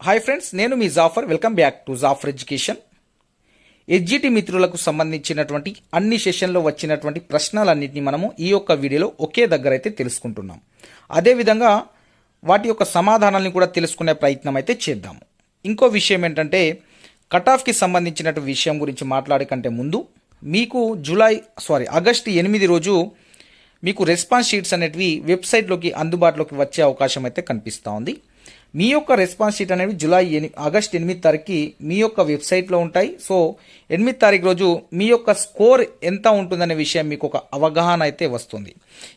Hi friends నేను మీ Jafar welcome back to Jafar education ఎడ్జిటి మిత్రులకు సంబంధించినటువంటి అన్ని సెషన్లో వచ్చినటువంటి ప్రశ్నలన్నింటినీ మనము ఈ యొక్క వీడియోలో ఒకే దగ్గర అయితే తెలుసుకుంటున్నాం. అదేవిధంగా వాటి యొక్క సమాధానాలను కూడా తెలుసుకునే ప్రయత్నం అయితే చేద్దాము. ఇంకో విషయం ఏంటంటే కట్ ఆఫ్కి సంబంధించినటువంటి విషయం గురించి మాట్లాడే కంటే ముందు మీకు జూలై సారీ ఆగస్టు ఎనిమిది రోజు మీకు రెస్పాన్స్ షీట్స్ అనేటివి వెబ్సైట్లోకి అందుబాటులోకి వచ్చే అవకాశం అయితే కనిపిస్తూ ఉంది. మీ యొక్క రెస్పాన్స్ షీట్ అనేవి జూలై ఎని ఆగస్ట్ ఎనిమిది తారీఖుకి మీ యొక్క వెబ్సైట్లో ఉంటాయి. సో ఎనిమిది తారీఖు రోజు మీ యొక్క స్కోర్ ఎంత ఉంటుందనే విషయం మీకు ఒక అవగాహన అయితే వస్తుంది.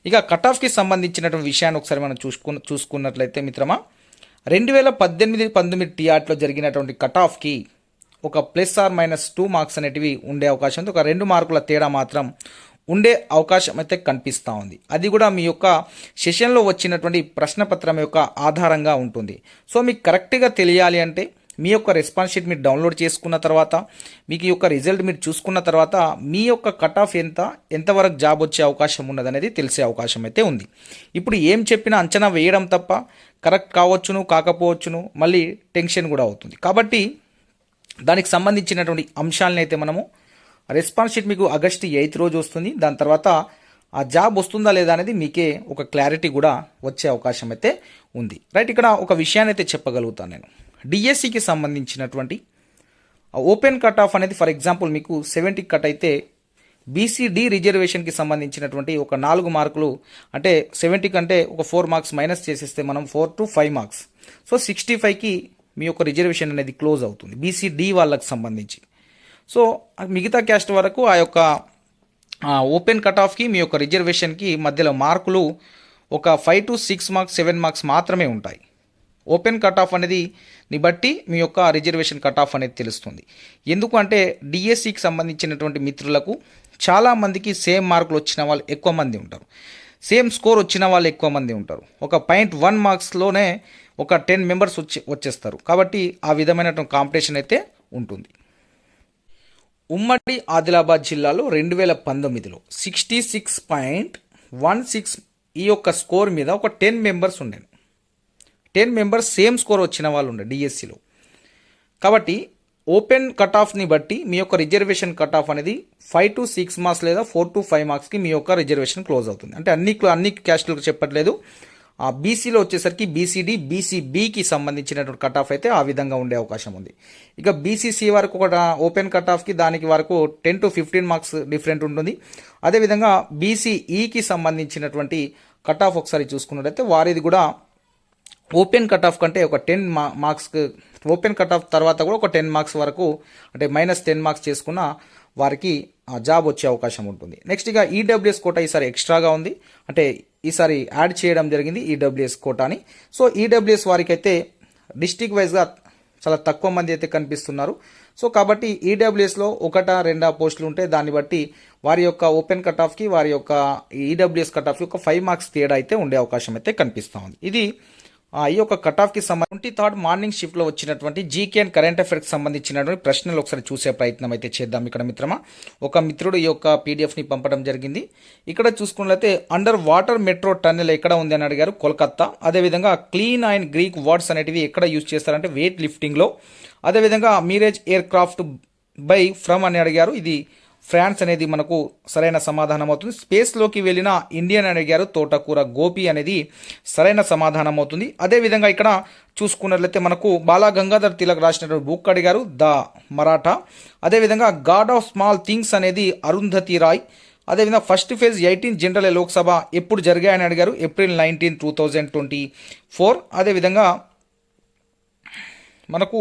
ఇక కట్ ఆఫ్కి సంబంధించినటువంటి విషయాన్ని ఒకసారి మనం చూసుకున్న చూసుకున్నట్లయితే మిత్రమా రెండు వేల పద్దెనిమిది పంతొమ్మిది టీఆర్ట్లో జరిగినటువంటి కట్ ఆఫ్కి ఒక plus or minus two marks అనేటివి ఉండే అవకాశం ఉంది. ఒక రెండు మార్కుల తేడా మాత్రం ఉండే అవకాశం అయితే కనిపిస్తూ ఉంది. అది కూడా మీ యొక్క సెషన్లో వచ్చినటువంటి ప్రశ్నపత్రం యొక్క ఆధారంగా ఉంటుంది. సో మీకు కరెక్ట్గా తెలియాలి అంటే మీ యొక్క రెస్పాన్స్ షీట్ మీరు డౌన్లోడ్ చేసుకున్న తర్వాత మీకు యొక్క రిజల్ట్ మీరు చూసుకున్న తర్వాత మీ యొక్క కట్ ఆఫ్ ఎంత ఎంతవరకు జాబ్ వచ్చే అవకాశం ఉన్నదనేది తెలిసే అవకాశం అయితే ఉంది. ఇప్పుడు ఏం చెప్పినా అంచనా వేయడం తప్ప కరెక్ట్ కావచ్చును కాకపోవచ్చును మళ్ళీ టెన్షన్ కూడా అవుతుంది. కాబట్టి దానికి సంబంధించినటువంటి అంశాలను అయితే మనము రెస్పాన్స్ షీట్ మీకు ఆగస్టు ఎయిత్ రోజు వస్తుంది. దాని తర్వాత ఆ జాబ్ వస్తుందా లేదా అనేది మీకే ఒక క్లారిటీ కూడా వచ్చే అవకాశం అయితే ఉంది. రైట్ ఇక్కడ ఒక విషయాన్ని అయితే చెప్పగలుగుతాను నేను. డిఎస్సికి సంబంధించినటువంటి ఓపెన్ కట్ ఆఫ్ అనేది ఫర్ ఎగ్జాంపుల్ మీకు సెవెంటీ కట్ అయితే బీసీడీ రిజర్వేషన్కి సంబంధించినటువంటి ఒక నాలుగు మార్కులు అంటే సెవెంటీ కంటే ఒక ఫోర్ మార్క్స్ మైనస్ చేసేస్తే మనం four to five marks. So sixty ఫైవ్కి మీ యొక్క రిజర్వేషన్ అనేది క్లోజ్ అవుతుంది బీసీడీ వాళ్ళకి సంబంధించి. సో మిగతా క్యాస్ట్ వరకు ఆ యొక్క ఓపెన్ కట్ ఆఫ్కి మీ యొక్క రిజర్వేషన్కి మధ్యలో మార్కులు ఒక five to six marks seven marks మాత్రమే ఉంటాయి. ఓపెన్ కట్ ఆఫ్ అనేది ని బట్టి మీ యొక్క రిజర్వేషన్ కట్ ఆఫ్ అనేది తెలుస్తుంది. ఎందుకు అంటే డిఎస్సికి సంబంధించినటువంటి మిత్రులకు చాలామందికి సేమ్ మార్కులు వచ్చిన వాళ్ళు ఎక్కువ మంది ఉంటారు. సేమ్ స్కోర్ వచ్చిన వాళ్ళు ఎక్కువ మంది ఉంటారు. ఒక పాయింట్ వన్ మార్క్స్లోనే ఒక టెన్ మెంబర్స్ వచ్చి వచ్చేస్తారు. కాబట్టి ఆ విధమైనటువంటి కాంపిటీషన్ అయితే ఉంటుంది. ఉమ్మడి ఆదిలాబాద్ జిల్లాలో రెండు వేల పంతొమ్మిదిలో sixty six point one six ఈ యొక్క స్కోర్ మీద ఒక టెన్ మెంబర్స్ ఉండేను. టెన్ మెంబర్స్ సేమ్ స్కోర్ వచ్చిన వాళ్ళు ఉండే డిఎస్సిలో కాబట్టి ఓపెన్ కట్ ఆఫ్ని బట్టి మీ యొక్క రిజర్వేషన్ కట్ ఆఫ్ అనేది ఫైవ్ టు సిక్స్ మార్క్స్ లేదా ఫోర్ టు ఫైవ్ మార్క్స్కి మీ యొక్క రిజర్వేషన్ క్లోజ్ అవుతుంది. అంటే అన్ని అన్ని క్యాస్టులకు చెప్పట్లేదు. ఆ బీసీలో వచ్చేసరికి బీసీడీ బీసీబీకి సంబంధించినటువంటి కట్ ఆఫ్ అయితే ఆ విధంగా ఉండే అవకాశం ఉంది. ఇక బీసీసీ వరకు కూడా ఓపెన్ కట్ ఆఫ్కి దానికి వరకు ten to fifteen marks different ఉంటుంది. అదేవిధంగా బీసీఈకి సంబంధించినటువంటి కట్ ఆఫ్ ఒకసారి చూసుకున్నట్లయితే వారిది కూడా ఓపెన్ కట్ ఆఫ్ కంటే ఒక టెన్ మా మార్క్స్ ఓపెన్ కట్ ఆఫ్ తర్వాత కూడా ఒక టెన్ మార్క్స్ వరకు అంటే మైనస్ టెన్ మార్క్స్ చేసుకున్న వారికి జాబ్ వచ్చే అవకాశం ఉంటుంది. నెక్స్ట్ ఇక ఈడబ్ల్యూఎస్ కోట ఈసారి ఎక్స్ట్రాగా ఉంది. అంటే ఈసారి యాడ్ చేయడం జరిగింది ఈడబ్ల్యూఎస్ కోటాని. సో ఈడబ్ల్యూఎస్ వారికి అయితే డిస్టిక్ వైజ్గా చాలా తక్కువ మంది అయితే కనిపిస్తున్నారు. సో కాబట్టి ఈడబ్ల్యూఎస్లో ఒకట రెండా పోస్టులు ఉంటే దాన్ని బట్టి వారి యొక్క ఓపెన్ కట్ ఆఫ్కి వారి యొక్క ఈడబ్ల్యూఎస్ కట్ ఆఫ్కి ఒక ఫైవ్ మార్క్స్ తేడా అయితే ఉండే అవకాశం అయితే కనిపిస్తూ ఉంది. ఇది ఈ యొక్క కట్ ఆఫ్కి సంబంధించి ట్వంటీ థర్డ్ మార్నింగ్ షిఫ్ట్లో వచ్చినటువంటి జీకే అండ్ కరెంట్ అఫైర్స్కి సంబంధించినటువంటి ప్రశ్నలు ఒకసారి చూసే ప్రయత్నం అయితే చేద్దాం ఇక్కడ మిత్రమా. ఒక మిత్రుడు ఈ యొక్క పీడిఎఫ్ని పంపడం జరిగింది. ఇక్కడ చూసుకున్నట్లయితే అండర్ వాటర్ మెట్రో టన్నెల్ ఎక్కడ ఉంది అని అడిగారు కోల్కత్తా. అదేవిధంగా క్లీన్ అండ్ గ్రీక్ వర్డ్స్ అనేటివి ఎక్కడ యూజ్ చేస్తారంటే వెయిట్ లిఫ్టింగ్లో అదేవిధంగా Mirage aircraft by from అని అడిగారు. ఇది ఫ్రాన్స్ అనేది మనకు సరైన సమాధానం అవుతుంది స్పేస్లోకి వెళ్ళిన ఇండియన్ అని అడిగారు తోటకూర గోపి అనేది సరైన సమాధానం అవుతుంది అదేవిధంగా ఇక్కడ చూసుకున్నట్లయితే మనకు బాలా గంగాధర్ తిలక్ రాసినటువంటి బుక్ అడిగారు ద మరాఠా. అదేవిధంగా గాడ్ ఆఫ్ స్మాల్ థింగ్స్ అనేది అరుంధతి రాయ్. అదేవిధంగా first phase eighteen general Lok Sabha ఎప్పుడు జరిగాయని అడిగారు April nineteen two thousand twenty four. అదేవిధంగా మనకు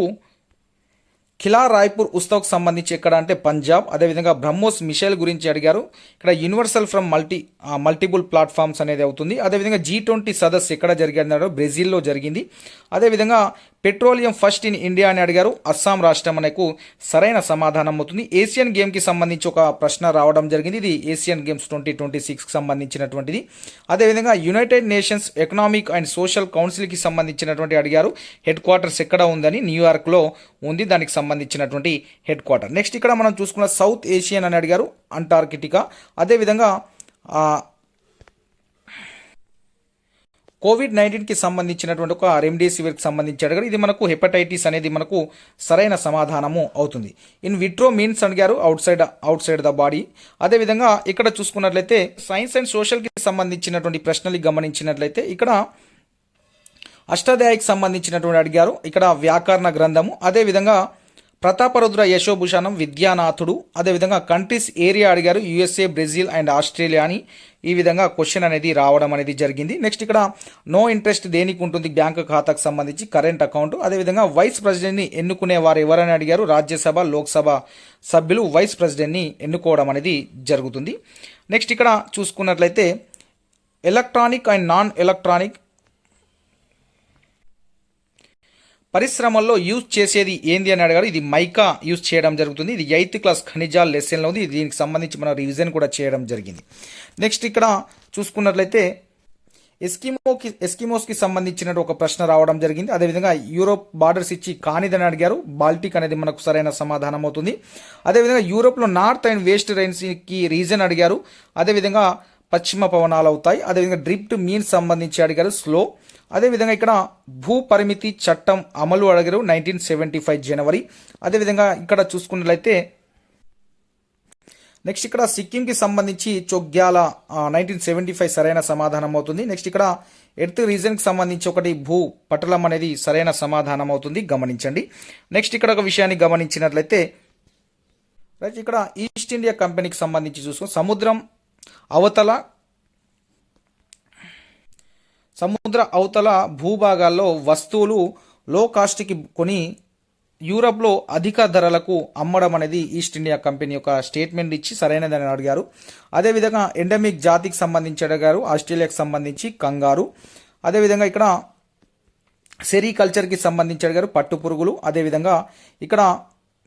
ఖిలా రాయ్పూర్ ఉత్సవ్కి సంబంధించి ఎక్కడ అంటే పంజాబ్ అదేవిధంగా బ్రహ్మోస్ మిషేల్ గురించి అడిగారు. ఇక్కడ universal from multi multiple platforms అనేది అవుతుంది. అదేవిధంగా జీ ట్వంటీ సదస్సు ఎక్కడ జరిగింది బ్రెజిల్లో జరిగింది. అదేవిధంగా పెట్రోలియం ఫస్ట్ ఇన్ ఇండియా అని అడిగారు. అస్సాం రాష్ట్రం మనకు సరైన సమాధానం అవుతుంది. ఏషియన్ గేమ్కి సంబంధించి ఒక ప్రశ్న రావడం జరిగింది. ఇది ఏషియన్ గేమ్స్ ట్వంటీ ట్వంటీ సిక్స్కి సంబంధించినటువంటిది. అదేవిధంగా United Nations Economic and Social కౌన్సిల్కి సంబంధించినటువంటి అడిగారు. హెడ్ క్వార్టర్స్ ఎక్కడ ఉందని న్యూయార్క్లో ఉంది. దానికి సంబంధించినటువంటి హెడ్ క్వార్టర్. నెక్స్ట్ ఇక్కడ మనం చూసుకున్న సౌత్ ఏషియన్ అని అడిగారు. అంటార్కిటికా. అదేవిధంగా కోవిడ్ నైన్టీన్కి సంబంధించినటువంటి ఒక రెమ్డెసివిర్కి సంబంధించి అడిగారు ఇది మనకు హెపటైటిస్ అనేది మనకు సరైన సమాధానము అవుతుంది. ఇన్ విట్రో మీన్స్ అడిగారు outside outside the body. అదేవిధంగా ఇక్కడ చూసుకున్నట్లయితే సైన్స్ అండ్ సోషల్కి సంబంధించినటువంటి ప్రశ్నలు గమనించినట్లయితే ఇక్కడ అష్టాధ్యాయకి సంబంధించినటువంటి అడిగారు. ఇక్కడ వ్యాకరణ గ్రంథము. అదేవిధంగా ప్రతాపరుద్ర యశోభూషణం విద్యానాథుడు. అదేవిధంగా కంట్రీస్ ఏరియా అడిగారు యుఎస్ఏ బ్రెజిల్ అండ్ ఆస్ట్రేలియా అని. ఈ విధంగా క్వశ్చన్ అనేది రావడం అనేది జరిగింది. నెక్స్ట్ ఇక్కడ నో ఇంట్రెస్ట్ దేనికి ఉంటుంది? బ్యాంకు ఖాతాకు సంబంధించి కరెంట్ అకౌంట్. అదేవిధంగా వైస్ ప్రెసిడెంట్ని ఎన్నుకునే వారు ఎవరని అడిగారు? రాజ్యసభ లోక్సభ సభ్యులు వైస్ ప్రెసిడెంట్ని ఎన్నుకోవడం అనేది జరుగుతుంది. నెక్స్ట్ ఇక్కడ చూసుకున్నట్లయితే ఎలక్ట్రానిక్ అండ్ నాన్ ఎలక్ట్రానిక్ పరిశ్రమల్లో యూజ్ చేసేది ఏంది అని అడిగారు. ఇది మైకా యూజ్ చేయడం జరుగుతుంది. ఇది ఎయిత్ క్లాస్ ఖనిజాల లెసన్లో ఉంది. దీనికి సంబంధించి మన రివిజన్ కూడా చేయడం జరిగింది. నెక్స్ట్ ఇక్కడ చూసుకున్నట్లయితే ఎస్కిమోకి ఎస్కిమోస్కి సంబంధించిన ఒక ప్రశ్న రావడం జరిగింది. అదేవిధంగా యూరోప్ బార్డర్స్ ఇచ్చి కానిదని అడిగారు. బాల్టిక్ అనేది మనకు సరైన సమాధానం అవుతుంది. అదేవిధంగా యూరోప్లో నార్త్ అండ్ వెస్ట్ రైన్స్కి రీజన్ అడిగారు. అదేవిధంగా పశ్చిమ పవనాలు అవుతాయి అదేవిధంగా డ్రిఫ్ట్ మీన్ సంబంధించి అడిగారు స్లో. అదేవిధంగా ఇక్కడ భూ పరిమితి చట్టం అమలు అడిగారు నైన్టీన్ సెవెంటీ ఫైవ్ జనవరి. అదేవిధంగా ఇక్కడ చూసుకున్నట్లయితే నెక్స్ట్ ఇక్కడ సిక్కింకి సంబంధించి చొగ్యాల నైన్టీన్ సెవెంటీ ఫైవ్ సరైన సమాధానం అవుతుంది. నెక్స్ట్ ఇక్కడ ఎర్త్ రీజన్కి సంబంధించి ఒకటి భూ పటలం అనేది సరైన సమాధానం అవుతుంది. గమనించండి. నెక్స్ట్ ఇక్కడ ఒక విషయాన్ని గమనించినట్లయితే రైట్ ఇక్కడ ఈస్ట్ ఇండియా కంపెనీకి సంబంధించి చూసుకుని సముద్రం అవతల సముద్ర అవతల భూభాగాల్లో వస్తువులు లో కాస్ట్కి కొని యూరప్లో అధిక ధరలకు అమ్మడం అనేది ఈస్ట్ ఇండియా కంపెనీ యొక్క స్టేట్మెంట్ ఇచ్చి సరైనదని అడిగారు. అదేవిధంగా ఎండమిక్ జాతికి సంబంధించి అడిగారు. ఆస్ట్రేలియాకి సంబంధించి కంగారు. అదేవిధంగా ఇక్కడ సెరికల్చర్కి సంబంధించి అడిగారు. పట్టు పురుగులు. అదేవిధంగా ఇక్కడ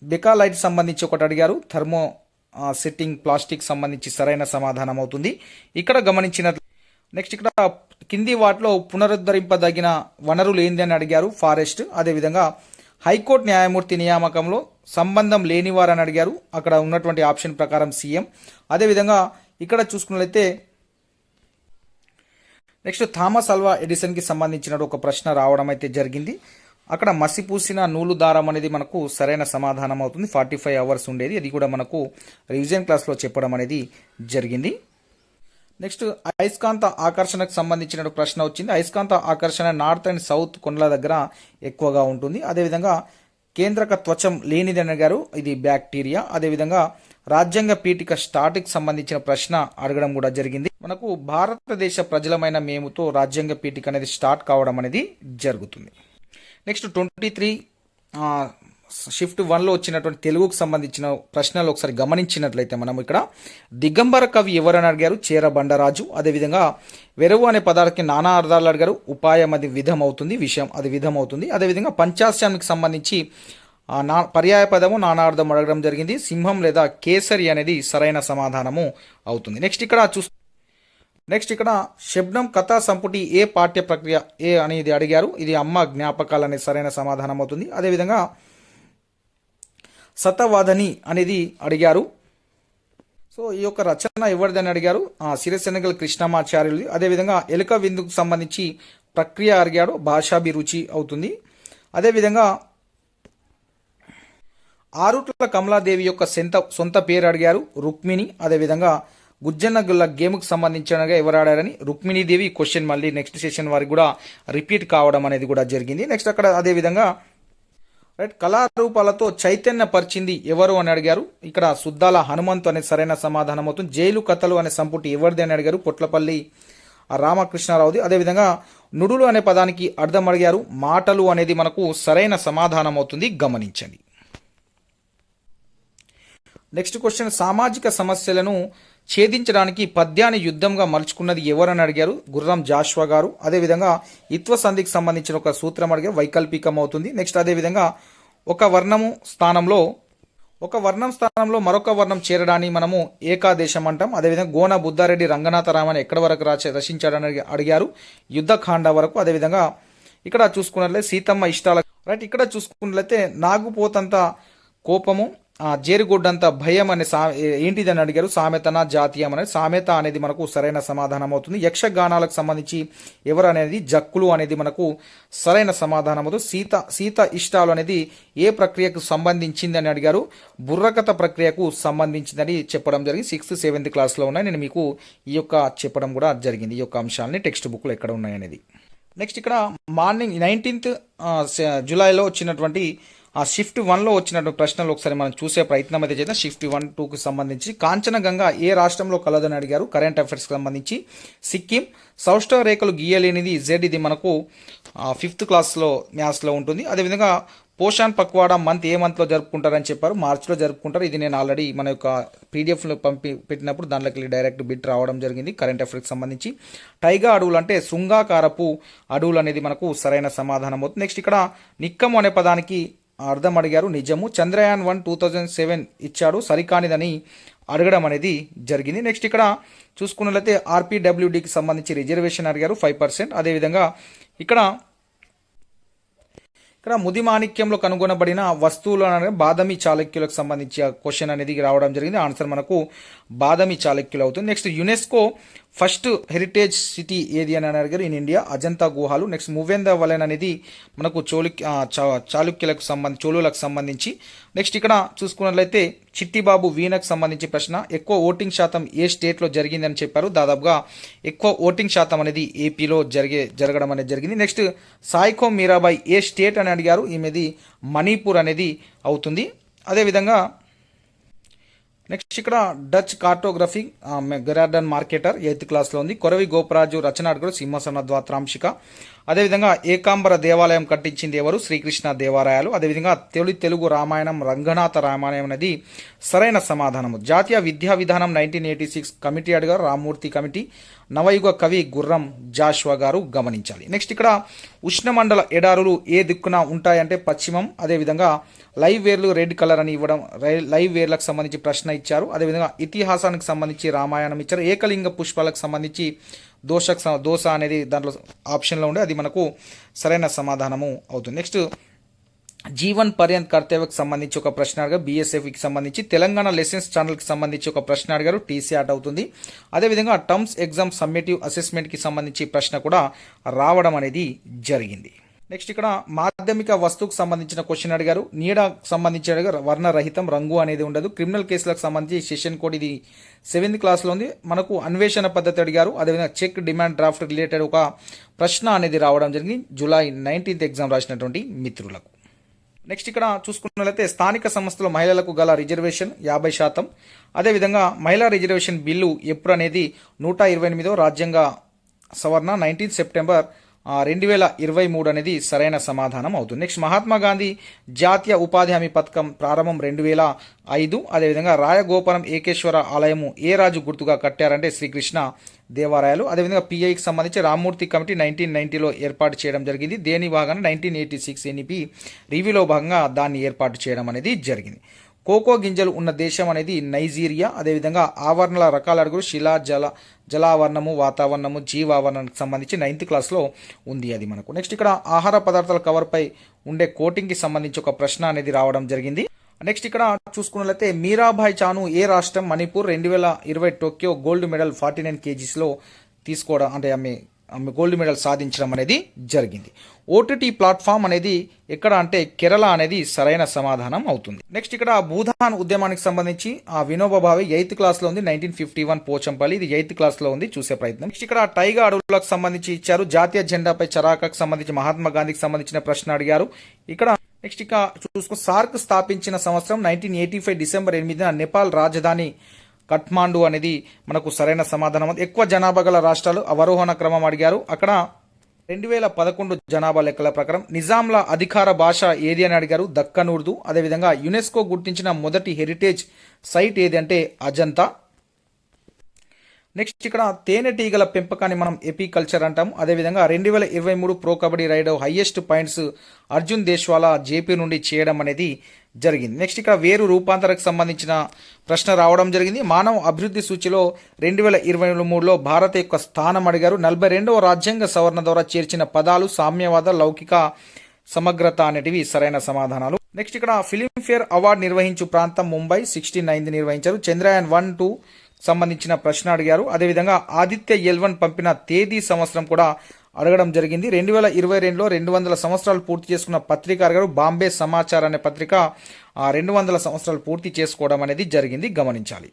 బెకాలైట్ సంబంధించి ఒకటి అడిగారు. థర్మో సెట్టింగ్ ప్లాస్టిక్ సంబంధించి సరైన సమాధానం అవుతుంది. ఇక్కడ గమనించిన నెక్స్ట్ ఇక్కడ కింది వాటిలో పునరుద్ధరింపదగిన వనరులు ఏంది అని అడిగారు ఫారెస్ట్. అదేవిధంగా హైకోర్టు న్యాయమూర్తి నియామకంలో సంబంధం లేనివారని అడిగారు. అక్కడ ఉన్నటువంటి ఆప్షన్ ప్రకారం సీఎం. అదేవిధంగా ఇక్కడ చూసుకున్నట్లయితే నెక్స్ట్ థామస్ అల్వా ఎడిసన్కి సంబంధించిన ఒక ప్రశ్న రావడం అయితే జరిగింది. అక్కడ మసిపూసిన నూలు దారం అనేది మనకు సరైన సమాధానం అవుతుంది. ఫార్టీ ఫైవ్ అవర్స్ ఉండేది. అది కూడా మనకు రివిజన్ క్లాస్లో చెప్పడం అనేది జరిగింది. నెక్స్ట్ అయస్కాంత ఆకర్షణకు సంబంధించిన ప్రశ్న వచ్చింది. అయస్కాంత ఆకర్షణ నార్త్ అండ్ సౌత్ కొండల దగ్గర ఎక్కువగా ఉంటుంది. అదేవిధంగా కేంద్రక త్వచం లేనిది అడిగారు. ఇది బ్యాక్టీరియా. అదేవిధంగా రాజ్యాంగ పీఠిక స్టార్ట్కి సంబంధించిన ప్రశ్న అడగడం కూడా జరిగింది. మనకు భారతదేశ ప్రజలమైన మేముతో రాజ్యాంగ పీఠిక అనేది స్టార్ట్ కావడం అనేది జరుగుతుంది. నెక్స్ట్ ట్వంటీ త్రీ షిఫ్ట్ వన్లో వచ్చినటువంటి తెలుగుకు సంబంధించిన ప్రశ్నలు ఒకసారి గమనించినట్లయితే మనం ఇక్కడ. దిగంబర కవి ఎవరని అడిగారు? చేర బండరాజు. అదేవిధంగా వెరవు అనే పదార్థానికి నానా అర్థాలు అడిగారు. ఉపాయం అది విధం అవుతుంది విషయం అది విధం అవుతుంది అదేవిధంగా పంచాస్యానికి సంబంధించి నా పర్యాయ పదము నానార్థం అడగడం జరిగింది. సింహం లేదా కేసరి అనేది సరైన సమాధానము అవుతుంది. నెక్స్ట్ ఇక్కడ చూస్తే నెక్స్ట్ ఇక్కడ శబ్నం కథా సంపుటి ఏ పాఠ్య ప్రక్రియ ఏ అనేది అడిగారు. ఇది అమ్మ జ్ఞాపకాలు అనేది సరైన సమాధానం అవుతుంది. అదేవిధంగా సతవాదని అనేది అడిగారు. సో ఈ యొక్క రచన ఎవరిదని అడిగారు? ఆ, సిరసెనగల్ కృష్ణమాచార్యులు అదేవిధంగా ఎలుక విందుకు సంబంధించి ప్రక్రియ అడిగాడు. భాషాభిరుచి అవుతుంది. అదేవిధంగా ఆరుట్ల కమలాదేవి యొక్క సొంత సొంత పేరు అడిగారు రుక్మిణి. అదేవిధంగా గుజ్జన్న గుల్ల గేమ్కి సంబంధించినగా ఎవరు ఆడారని రుక్మిణీదేవి క్వశ్చన్ మళ్ళీ నెక్స్ట్ సెషన్ వారికి కూడా రిపీట్ కావడం అనేది కూడా జరిగింది. నెక్స్ట్ అక్కడ అదేవిధంగా రైట్ కళారూపాలతో చైతన్య పరిచింది ఎవరు అని అడిగారు. ఇక్కడ సుద్దాల హనుమంతు అనే సరైన సమాధానం అవుతుంది. జైలు కథలు అనే సంపుటి ఎవరిది అని అడిగారు. కొట్లపల్లి రామకృష్ణారావుది. అదేవిధంగా నుడులు అనే పదానికి అర్థం అడిగారు. మాటలు అనేది మనకు సరైన సమాధానం అవుతుంది. గమనించండి. నెక్స్ట్ క్వశ్చన్ సామాజిక సమస్యలను ఛేదించడానికి పద్యాన్ని యుద్ధంగా మలుచుకున్నది ఎవరని అడిగారు గుర్రం జాష్వా గారు. అదేవిధంగా ఇత్వ సంధికి సంబంధించిన ఒక సూత్రం అడిగారు వైకల్పికం అవుతుంది నెక్స్ట్ అదేవిధంగా ఒక వర్ణము స్థానంలో ఒక వర్ణం స్థానంలో మరొక వర్ణం చేరడాన్ని మనము ఏకాదేశం అంటాం. అదేవిధంగా గోన బుద్ధారెడ్డి రంగనాథరామని ఎక్కడి వరకు రాచ రచించాడని అడిగారు. యుద్ధకాండ వరకు. అదేవిధంగా ఇక్కడ చూసుకున్నట్లయితే సీతమ్మ ఇష్టాల రైట్ ఇక్కడ చూసుకున్నట్లయితే నాగుపోతంత కోపము జేరుగుడ్డంత భయం అనే సా ఏంటిదని అడిగారు? సామెతన జాతీయం అనేది సామెత అనేది మనకు సరైన సమాధానం అవుతుంది యక్షగానాలకు సంబంధించి ఎవరు అనేది జక్కులు అనేది మనకు సరైన సమాధానం అవుతుంది సీత సీత ఇష్టాలు అనేది ఏ ప్రక్రియకు సంబంధించింది అని అడిగారు? బుర్రకథ ప్రక్రియకు సంబంధించిందని చెప్పడం జరిగింది. సిక్స్త్ సెవెంత్ క్లాస్లో ఉన్నాయి. నేను మీకు ఈ యొక్క చెప్పడం కూడా జరిగింది. ఈ యొక్క అంశాలని టెక్స్ట్ బుక్లో ఎక్కడ ఉన్నాయనేది నెక్స్ట్ ఇక్కడ మార్నింగ్ నైన్టీన్త్ జూలైలో వచ్చినటువంటి ఆ షిఫ్ట్ వన్లో వచ్చినటువంటి ప్రశ్నలు ఒకసారి మనం చూసే ప్రయత్నం అయితే చేద్దాం. షిఫ్ట్ వన్ టూకి సంబంధించి కాంచనగంగా ఏ రాష్ట్రంలో కలదని అడిగారు? కరెంట్ అఫైర్స్కి సంబంధించి. సిక్కిం సౌష్ఠవ రేఖలు గీయలేనిది జెడ్ ఇది మనకు ఫిఫ్త్ క్లాస్లో మ్యాథ్స్లో ఉంటుంది. అదేవిధంగా పోషాన్ పక్వాడా మంత్ ఏ మంత్లో జరుపుకుంటారని చెప్పారు. మార్చిలో జరుపుకుంటారు. ఇది నేను ఆల్రెడీ మన యొక్క పీడిఎఫ్లో పంపి పెట్టినప్పుడు దాంట్లోకి డైరెక్ట్ బిట్ రావడం జరిగింది. కరెంట్ అఫైర్స్కి సంబంధించి. టైగా అడవులు అంటే శృంగాకారపు అడవులు అనేది మనకు సరైన సమాధానం అవుతుంది. నెక్స్ట్ ఇక్కడ నిక్కము అనే పదానికి అర్థం అడిగారు నిజము Chandrayaan one two thousand seven ఇచ్చాడు. సరికానిదని అడగడం అనేది జరిగింది. నెక్స్ట్ ఇక్కడ చూసుకున్నట్లయితే ఆర్పీడబ్ల్యూడికి సంబంధించి రిజర్వేషన్ అడిగారు ఫైవ్ పర్సెంట్. అదేవిధంగా ఇక్కడ ఇక్కడ ముదిమాణిక్యంలో కనుగొనబడిన వస్తువులు అనగా బాదమి చాళుక్యులకు సంబంధించి క్వశ్చన్ అనేది రావడం జరిగింది. ఆన్సర్ మనకు బాదమి చాళుక్యులు అవుతుంది. Next UNESCO first heritage city ఏది అని అడిగారు ఇన్ ఇండియా అజంతా గుహాలు. నెక్స్ట్ మువేంద వలన్ అనేది మనకు చోళుక్య చా- చాళుక్యులకు సంబంధించి చోళులకు సంబంధించి. నెక్స్ట్ ఇక్కడ చూసుకున్నట్లయితే చిట్టిబాబు వీణకు సంబంధించి ప్రశ్న. ఎక్కువ ఓటింగ్ శాతం ఏ స్టేట్లో జరిగిందని చెప్పారు? దాదాపుగా ఎక్కువ ఓటింగ్ శాతం అనేది ఏపీలో జరిగే జరగడం అనేది జరిగింది. నెక్స్ట్ సాయికో మీరాబాయి ఏ స్టేట్ అని అడిగారు? ఈమెది మణిపూర్ అనేది అవుతుంది. అదేవిధంగా నెక్స్ట్ ఇక్కడ Dutch cartography Gerardus Mercator eighth క్లాస్లో ఉంది. కొరవి గోపరాజు రచనాడుగుడు సింహాసన ద్వాత్రాంశిక. అదేవిధంగా ఏకాంబర దేవాలయం కట్టించింది ఎవరు? శ్రీకృష్ణ దేవాలయాలు. అదేవిధంగా తొలి తెలుగు రామాయణం రంగనాథ రామాయణం అనేది సరైన సమాధానము. జాతీయ విద్యా విధానం నైన్టీన్ ఎయిటీ సిక్స్ కమిటీ అడిగారు. రామూర్తి కమిటీ నవయుగ కవి గుర్రం జాష్వా గారు గమనించాలి. నెక్స్ట్ ఇక్కడ ఉష్ణమండల ఎడారులు ఏ దిక్కున ఉంటాయంటే పశ్చిమం. అదేవిధంగా లైవ్ వేర్లు రెడ్ కలర్ అని ఇవ్వడం లైవ్ వేర్లకు సంబంధించి ప్రశ్న ఇచ్చారు. అదేవిధంగా ఇతిహాసానికి సంబంధించి రామాయణం ఇచ్చారు. ఏకలింగ పుష్పాలకు సంబంధించి దోశకు దోశ అనేది దాంట్లో ఆప్షన్లో ఉండే అది మనకు సరైన సమాధానము అవుతుంది. నెక్స్ట్ జీవన్ పర్యంత్ కర్తవ్యకు సంబంధించి ఒక ప్రశ్న అడిగారు. బీఎస్ఎఫ్కి సంబంధించి తెలంగాణ లెసన్స్ ఛానల్కి సంబంధించి ఒక ప్రశ్న అడిగారు. టీసీఆర్ట్ అవుతుంది. అదేవిధంగా టర్మ్స్ ఎగ్జామ్ సమ్మేటివ్ అసెస్మెంట్కి సంబంధించి ప్రశ్న కూడా రావడం అనేది జరిగింది. నెక్స్ట్ ఇక్కడ మాధ్యమిక వస్తువుకు సంబంధించిన క్వశ్చన్ అడిగారు. నీడకు సంబంధించి అడిగారు. వర్ణరహితం రంగు అనేది ఉండదు. క్రిమినల్ కేసులకు సంబంధించి సెషన్ కోడ్ ఇది సెవెంత్ క్లాస్లో ఉంది. మనకు అన్వేషణ పద్ధతి అడిగారు. అదేవిధంగా చెక్ డిమాండ్ డ్రాఫ్ట్ రిలేటెడ్ ఒక ప్రశ్న అనేది రావడం జరిగింది. జూలై నైన్టీన్త్ ఎగ్జామ్ రాసినటువంటి మిత్రులకు. నెక్స్ట్ ఇక్కడ చూసుకున్నట్లయితే స్థానిక సంస్థలో మహిళలకు గల రిజర్వేషన్ యాభై శాతం. అదేవిధంగా మహిళా రిజర్వేషన్ బిల్లు ఎప్పుడు అనేది నూట ఇరవై ఎనిమిదో రాజ్యాంగ సవరణ నైన్టీన్త్ సెప్టెంబర్ రెండు వేల ఇరవై మూడు అనేది సరైన సమాధానం అవుతుంది. నెక్స్ట్ మహాత్మా గాంధీ జాతీయ ఉపాధి హామీ పథకం ప్రారంభం రెండు వేల ఐదు. అదేవిధంగా రాయగోపురం ఏకేశ్వర ఆలయము ఏ రాజు గుర్తుగా కట్టారంటే శ్రీకృష్ణ దేవాలయాలు అదేవిధంగా పిఐకి సంబంధించి రామ్మూర్తి కమిటీ నైన్టీన్ నైన్టీలో ఏర్పాటు చేయడం జరిగింది. దేని భాగంగా నైన్టీన్ ఎయిటీ సిక్స్ ఎన్ఈపి రివ్యూలో భాగంగా దాన్ని ఏర్పాటు చేయడం అనేది జరిగింది. కోకో గింజలు ఉన్న దేశం అనేది నైజీరియా. అదేవిధంగా ఆవరణల రకాల అడుగులు శిలా జల జలావరణము వాతావరణము జీవావరణానికి సంబంధించి నైన్త్ క్లాస్లో ఉంది అది మనకు. నెక్స్ట్ ఇక్కడ ఆహార పదార్థాల కవర్పై ఉండే కోటింగ్కి సంబంధించి ఒక ప్రశ్న అనేది రావడం జరిగింది. నెక్స్ట్ ఇక్కడ చూసుకున్నట్లయితే మీరాభాయ్ చాను ఏ రాష్ట్రం? మణిపూర్ రెండు వేల ఇరవై Tokyo gold medal forty nine కేజీస్లో తీసుకోవడం అంటే ఆమె గోల్డ్ మెడల్ సాధించడం అనేది జరిగింది. ఓటీటీ ప్లాట్ఫామ్ అనేది ఎక్కడ అంటే కేరళ అనేది సరైన సమాధానం అవుతుంది. నెక్స్ట్ ఇక్కడ భూధాన్ ఉద్యమానికి సంబంధించి ఆ వినోబా భావే ఎయిత్ క్లాస్లో ఉంది నైన్టీన్ ఫిఫ్టీ వన్ పోచంపల్లి ఇది ఎయిత్ క్లాస్లో ఉంది చూసే ప్రయత్నం. నెక్స్ట్ ఇక్కడ టైగా అడవులకు సంబంధించి ఇచ్చారు జాతీయ జెండాపై చరాకకు సంబంధించి మహాత్మా గాంధీకి సంబంధించిన ప్రశ్న అడిగారు. ఇక్కడ నెక్స్ట్ ఇక చూసుకో సార్క్ స్థాపించిన సంవత్సరం నైన్టీన్ ఎయిటీ ఫైవ్ డిసెంబర్ ఎనిమిదిన నేపాల్ రాజధాని కఠ్మాండు అనేది మనకు సరైన సమాధానం. ఎక్కువ జనాభా గల రాష్ట్రాలు అవరోహణ క్రమం అడిగారు. అక్కడ రెండు వేల పదకొండు జనాభా లెక్కల ప్రకారం నిజాంల అధికార భాష ఏది అని అడిగారు. దక్కన్ ఉర్దూ. అదేవిధంగా యునెస్కో గుర్తించిన మొదటి హెరిటేజ్ సైట్ ఏది అంటే అజంతా. నెక్స్ట్ ఇక్కడ తేనెటీగల పెంపకాన్ని మనం ఎపికల్చర్ అంటాం అదేవిధంగా రెండు వేల ఇరవై మూడు pro kabaddi raid highest points Arjun Deshwal JP నుండి చేయడం అనేది జరిగింది. నెక్స్ట్ ఇక్కడ వేరు రూపాంతరకు సంబంధించిన ప్రశ్న రావడం జరిగింది. మానవ అభివృద్ధి సూచిలో రెండు వేల ఇరవై మూడులో భారత్ యొక్క స్థానం అడిగారు. నలభై రెండవ రాజ్యాంగ సవరణ ద్వారా చేర్చిన పదాలు సామ్యవాద లౌకిక సమగ్రత అనేటివి సరైన సమాధానాలు. నెక్స్ట్ ఇక్కడ ఫిలింఫేర్ అవార్డు నిర్వహించు ప్రాంతం ముంబై సిక్స్టీ నైన్త్ నిర్వహించారు. చంద్రయాన్ వన్ టూ సంబంధించిన ప్రశ్న అడిగారు. అదేవిధంగా ఆదిత్య ఎల్వన్ పంపిన తేదీ సంవత్సరం కూడా అడగడం జరిగింది. రెండు వేల ఇరవై రెండులో రెండు వందల సంవత్సరాలు పూర్తి చేసుకున్న పత్రిక గారు బాంబే సమాచార్ అనే పత్రిక రెండు వందల సంవత్సరాలు పూర్తి చేసుకోవడం అనేది జరిగింది. గమనించాలి.